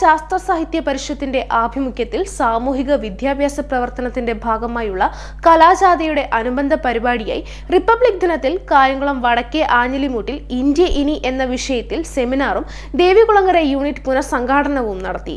ശാസ്ത്ര സാഹിത്യ പരിഷത്തിന്റെ ആഭിമുഖ്യത്തിൽ സാമൂഹിക വിദ്യാഭ്യാസ പ്രവർത്തനത്തിന്റെ ഭാഗമായുള്ള കലാജാഥയുടെ അനുബന്ധ പരിപാടിയായി റിപ്പബ്ലിക് ദിനത്തിൽ കായംകുളം വടക്കേ ആഞ്ഞിലിമൂട്ടിൽ ഇന്ത്യ ഇനി എന്ന വിഷയത്തിൽ സെമിനാറും ദേവികുളങ്ങര യൂണിറ്റ് പുനഃസംഘാടനവും നടത്തി.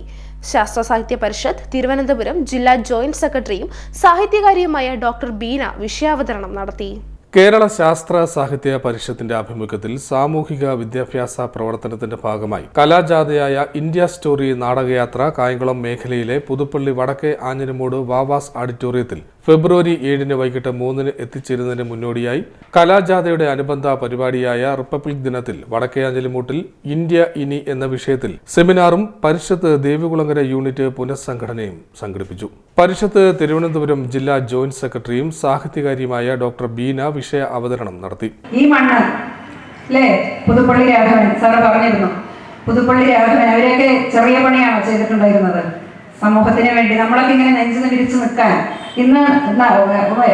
ശാസ്ത്ര സാഹിത്യ പരിഷത്ത് തിരുവനന്തപുരം ജില്ലാ ജോയിന്റ് സെക്രട്ടറിയും സാഹിത്യകാരിയുമായ ഡോക്ടർ ബീന വിഷയാവതരണം നടത്തി. കേരള ശാസ്ത്ര സാഹിത്യ പരിഷത്തിന്റെ ആഭിമുഖ്യത്തിൽ സാമൂഹിക വിദ്യാഭ്യാസ പ്രവർത്തനത്തിന്റെ ഭാഗമായി കലാജാഥയായ ഇന്ത്യ സ്റ്റോറി നാടകയാത്ര കായംകുളം മേഖലയിലെ പുതുപ്പള്ളി വടക്കേ ആഞ്ഞിരമൂട് വാവാസ് ഓഡിറ്റോറിയത്തിൽ ഫെബ്രുവരി ഏഴിന് വൈകിട്ട് മൂന്നിന് എത്തിച്ചേരുന്നതിന് മുന്നോടിയായി കലാജാഥയുടെ അനുബന്ധ പരിപാടിയായ റിപ്പബ്ലിക് ദിനത്തിൽ വടക്കേ ആഞ്ഞിലിമൂട്ടിൽ ഇന്ത്യ ഇനി എന്ന വിഷയത്തിൽ സെമിനാറും പരിഷത്ത് ദേവികുളങ്ങര യൂണിറ്റ് പുനഃസംഘടനയും സംഘടിപ്പിച്ചു. പരിഷത്ത് തിരുവനന്തപുരം ജില്ലാ ജോയിന്റ് സെക്രട്ടറിയും സാഹിത്യകാരിയുമായ ഡോക്ടർ ബീന വിഷയ അവതരണം നടത്തി. ഈ മണ്ണ് പുതുപ്പള്ളി രാഘവൻ സാറ് പറഞ്ഞിരുന്നു. പുതുപ്പള്ളി രാഘവൻ അവരെയൊക്കെ ചെറിയ പണിയാണ് ചെയ്തിട്ടുണ്ടായിരുന്നത്? സമൂഹത്തിന് വേണ്ടി നമ്മളൊക്കെ ഇങ്ങനെ നെഞ്ചു വിരിച്ചു നിൽക്കാൻ. ഇന്ന്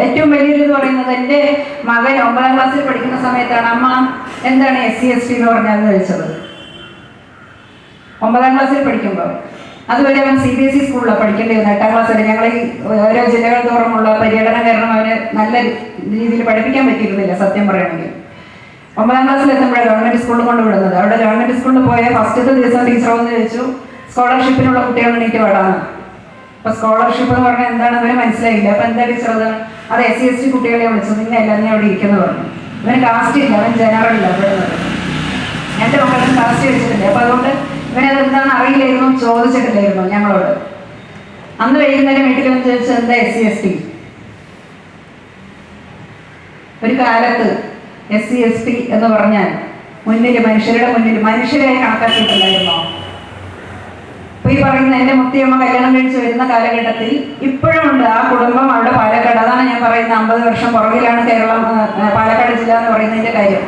ഏറ്റവും വലിയൊരു ഇത് പറയുന്നത് എന്റെ മകൻ ഒമ്പതാം ക്ലാസ്സിൽ പഠിക്കുന്ന സമയത്താണ് അമ്മ എന്താണ് എസ് സി എസ് ടി എന്ന് പറഞ്ഞാൽ ചോദിച്ചത്. ഒമ്പതാം ക്ലാസ്സിൽ പഠിക്കുമ്പോൾ അതുവരെ അവൻ സി ബി എസ് ഇ സ്കൂളിലാണ് പഠിക്കേണ്ടിയിരുന്നത്. എട്ടാം ക്ലാസ് വരെ ഞങ്ങൾ ഈ ഓരോ ജില്ലകൾ തോറുമുള്ള പര്യടനം കാരണം അവന് നല്ല രീതിയിൽ പഠിപ്പിക്കാൻ പറ്റിയിരുന്നില്ല സത്യം പറയുകയാണെങ്കിൽ. ഒമ്പതാം ക്ലാസ്സിൽ എത്തുമ്പോഴാണ് ഗവൺമെന്റ് സ്കൂളിൽ കൊണ്ടുവിടുന്നത്. അവിടെ ഗവൺമെന്റ് സ്കൂളിൽ പോയ ഫസ്റ്റത്തെ ദിവസം ടീച്ചർ വന്ന് ചോദിച്ചു സ്കോളർഷിപ്പിനുള്ള കുട്ടികൾ എണീറ്റ് പാടാണ് അപ്പൊ സ്കോളർഷിപ്പ് എന്ന് പറഞ്ഞാൽ എന്താണെന്ന് അവന് മനസ്സിലായില്ല. അപ്പൊ എന്താ ടീച്ചർ അത്? അത് എസ് സി എസ് ടി കുട്ടികളെ വിളിച്ചു നിങ്ങൾ നീ അവിടെ ഇരിക്കുന്നു പറഞ്ഞു. അവന് കാസ്റ്റ് ഇല്ല. അവൻ ജനറൽ ഇല്ല എന്റെ മക്കളും കാസ്റ്റ് വെച്ചിട്ടില്ല. അപ്പൊ അതുകൊണ്ട് ഇവനത് എന്താണെന്ന് അറിയില്ലായിരുന്നു ചോദിച്ചിട്ടില്ലായിരുന്നു ഞങ്ങളോട്. അന്ന് വൈകുന്നേരം വീട്ടിൽ വന്ന് ചോദിച്ചത് എന്താ എസ് സി എസ് ടി ഒരു കാലത്ത് എസ് സി എസ് ടി എന്ന് പറഞ്ഞാൽ മുന്നിൽ മനുഷ്യരുടെ മുന്നിൽ മനുഷ്യരെ കണക്കാക്കിയിട്ടില്ലായിരുന്നോ ഇപ്പൊ ഈ പറയുന്ന എന്റെ മുത്തിയമ്മ കല്യാണം കഴിച്ച് വരുന്ന കാലഘട്ടത്തിൽ ഇപ്പോഴും ഉണ്ട് ആ കുടുംബം അവിടെ പാലക്കാട്. അതാണ് ഞാൻ പറയുന്ന അമ്പത് വർഷം പുറകിലാണ് കേരളം പാലക്കാട് ജില്ല എന്ന് പറയുന്നതിന്റെ കാര്യം.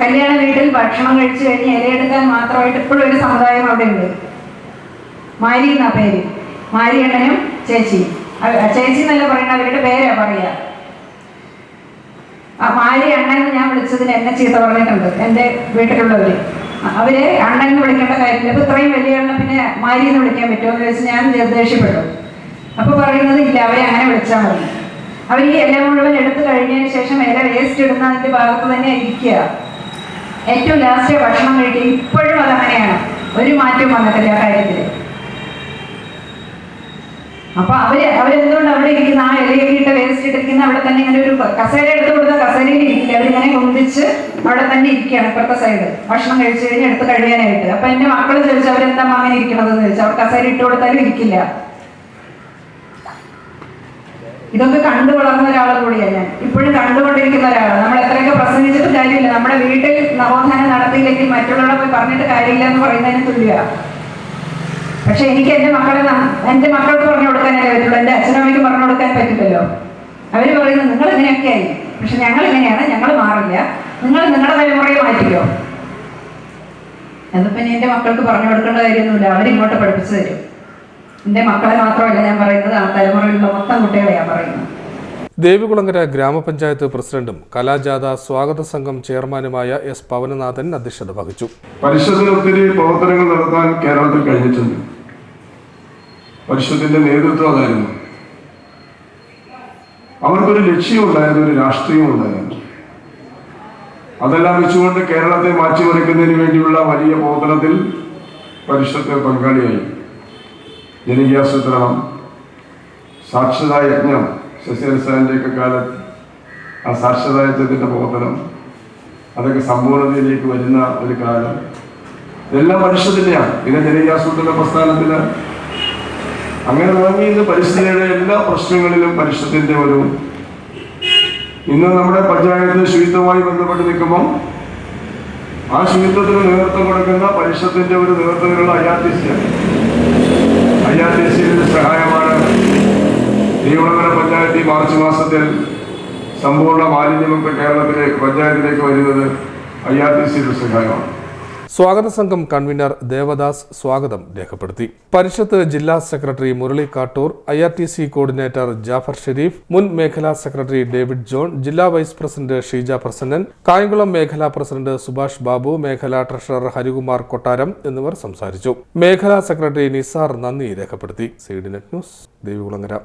കല്യാണ വീട്ടിൽ ഭക്ഷണം കഴിച്ചു കഴിഞ്ഞ് ഇലയെടുക്കാൻ മാത്രമായിട്ട് ഇപ്പോഴും ഒരു സമുദായം അവിടെ ഉണ്ട് മാരി എന്നാ പേര്? മാരിയണ്ണനും ചേച്ചി. ചേച്ചി എന്നല്ല പറയുന്ന അവരുടെ പേരാ പറയാ ആ മാരി അണ്ണൻ ഞാൻ വിളിച്ചതിന് എന്നെ ചീത്ത പറഞ്ഞിട്ടുണ്ട്. എന്റെ വീട്ടിലുള്ളവര്. അവരെ അണ്ണൻ വിളിക്കേണ്ട കാര്യമില്ല. അപ്പൊ ഇത്രയും വലിയ അണ്ണൻ പിന്നെ മാരി എന്ന് വിളിക്കാൻ പറ്റുമോ എന്ന് ചോദിച്ചാൽ ഞാൻ നിർദ്ദേശപ്പെടും അപ്പൊ പറയുന്നത് ഇല്ല അവരെ അങ്ങനെ വിളിച്ചാൽ മതി. അവർ ഈ എല്ലാം മുഴുവൻ എടുത്തു കഴിഞ്ഞതിന് ശേഷം ഇല വേസ്റ്റ് ഇടുന്ന അതിന്റെ ഭാഗത്ത് തന്നെ ഇരിക്കുക. ഏറ്റവും ലാസ്റ്റ് ഭക്ഷണം കഴിക്കുക. ഇപ്പോഴും അതങ്ങനെയാണ്. ഒരു മാറ്റവും വന്നിട്ടില്ല ആ കാര്യത്തിൽ അപ്പൊ അവർ അവരെന്തുകൊണ്ട് അവിടെ ഇരിക്കുന്ന ആ ഇലയൊക്കെ ഇട്ട് വേസ്റ്റ് ഇട്ടിരിക്കുന്ന അവിടെ തന്നെ ഇങ്ങനെ ഒരു കസേര എടുത്ത് കൊടുത്ത കസേരയിൽ ഇരിക്കില്ല. അവരിങ്ങനെ കുന്തിച്ച് അവിടെ തന്നെ ഇരിക്കുകയാണ് ഇപ്പുറത്തെ സൈഡ് ഭക്ഷണം കഴിച്ചു കഴിഞ്ഞ് എടുത്ത് കഴിയാനായിട്ട് അപ്പൊ എന്റെ മക്കൾ ചോദിച്ചു അവരെന്താ അങ്ങനെ ഇരിക്കണതെന്ന്? ചോദിച്ചു. അവർ കസേര ഇട്ട് കൊടുത്താലും ഇരിക്കില്ല. ഇതൊക്കെ കണ്ടു വളർന്ന ഒരാൾ കൂടിയാണ് ഞാൻ. ഇപ്പോഴും കണ്ടുകൊണ്ടിരിക്കുന്ന ഒരാളാണ് നമ്മൾ എത്രയൊക്കെ പ്രസംഗിച്ചിട്ട് കാര്യമില്ല. നമ്മുടെ വീട്ടിൽ നവോത്ഥാനം നടത്തിയില്ലെങ്കിൽ മറ്റുള്ളവരെ പോയി പറഞ്ഞിട്ട് കാര്യമില്ല എന്ന് പറയുന്നതിന് തുല്യ പക്ഷെ എനിക്ക് എന്റെ മക്കളെ എന്റെ മക്കൾക്ക് പറഞ്ഞു കൊടുക്കാനല്ലേ പറ്റുള്ളൂ. എന്റെ അച്ഛനമ്മയ്ക്ക് പറഞ്ഞു കൊടുക്കാൻ പറ്റില്ലല്ലോ അവർ പറയുന്നത് നിങ്ങൾ ഇങ്ങനെയൊക്കെ ആയി പക്ഷെ ഞങ്ങൾ ഇങ്ങനെയാണ് ഞങ്ങൾ മാറില്ല. നിങ്ങൾ നിങ്ങളുടെ തലമുറയെ മാറ്റിക്കോ. അതിപ്പോ എന്റെ എന്റെ മക്കൾക്ക് പറഞ്ഞു കൊടുക്കേണ്ട കാര്യമൊന്നുമില്ല. അവരിങ്ങോട്ട് പഠിപ്പിച്ചു തരും. എന്റെ മക്കളെ മാത്രമല്ല ഞാൻ പറയുന്നത് ആ തലമുറയിലുള്ള മൊത്തം കുട്ടികളെയാണ് പറയുന്നത്. ദേവികുളങ്ങര ഗ്രാമപഞ്ചായത്ത് പ്രസിഡന്റും കലാജാഥ സ്വാഗത സംഘം ചെയർമാനുമായ എസ് പവനനാഥൻ അധ്യക്ഷത വഹിച്ചു. പരിഷത്തിന് ഒത്തിരി പ്രവർത്തനങ്ങൾ നടത്താൻ കേരളത്തിൽ കഴിഞ്ഞിട്ടുണ്ട്. പരിഷത്തിന്റെ നേതൃത്വം അതായിരുന്നു. അവർക്കൊരു ലക്ഷ്യമുണ്ടായിരുന്നു ഒരു രാഷ്ട്രീയം ഉണ്ടായിരുന്നു അതെല്ലാം വെച്ചുകൊണ്ട് കേരളത്തെ മാറ്റിമറിക്കുന്നതിന് വേണ്ടിയുള്ള വലിയ പ്രവർത്തനത്തിൽ പരിഷത്ത് പങ്കാളിയായി. ജനകീയാസൂത്രണം സാക്ഷരതാ യജ്ഞം ശശിരസാന്റെയൊക്കെ കാലത്ത് ആ സാക്ഷരതാ യജ്ഞത്തിന്റെ പ്രവർത്തനം അതൊക്കെ സമ്പൂർണതയിലേക്ക് വരുന്ന ഒരു കാലം. ഇതെല്ലാം മനുഷ്യത്തിന്റെയാണ് പിന്നെ ജനകീയാസൂത്രണ പ്രസ്ഥാനത്തിന് അങ്ങനെ തുടങ്ങി ഇന്ന് പരിസ്ഥിതിയുടെ എല്ലാ പ്രശ്നങ്ങളിലും പരിസ്ഥിതിന്റെ ഒരു ഇന്ന് നമ്മുടെ പഞ്ചായത്ത് ശുചിത്വമായി ബന്ധപ്പെട്ട് നിൽക്കുമ്പം ആ ശുചിത്വത്തിന് നേതൃത്വം കൊടുക്കുന്ന പരിഷത്തിന്റെ ഒരു നേതൃത്വത്തിലുള്ള I R T C I R T സഹായമാണ് തിരുവനന്തപുരം പഞ്ചായത്ത് ഈ മാർച്ച് മാസത്തിൽ സമ്പൂർണ മാലിന്യമുക്ത കേരളത്തിലേക്ക് പഞ്ചായത്തിലേക്ക് വരുന്നത് ഐ ആർ ടി സിയുടെ സഹായമാണ്. സ്വാഗത സംഘം കൺവീനർ ദേവദാസ് സ്വാഗതം രേഖപ്പെടുത്തി. പരിഷത്ത് ജില്ലാ secretary Murali Kattoor I R T C coordinator Jafar Sharif മുൻ മേഖലാ സെക്രട്ടറി ഡേവിഡ് ജോൺ ജില്ലാ വൈസ് പ്രസിഡന്റ് ഷീജ പ്രസന്നൻ കായംകുളം മേഖലാ പ്രസിഡന്റ് സുഭാഷ് ബാബു മേഖലാ ട്രഷറർ ഹരികുമാർ കൊട്ടാരം എന്നിവർ സംസാരിച്ചു. മേഖലാ സെക്രട്ടറി നിസാർ നന്ദി രേഖപ്പെടുത്തി. C net news Devikulangara.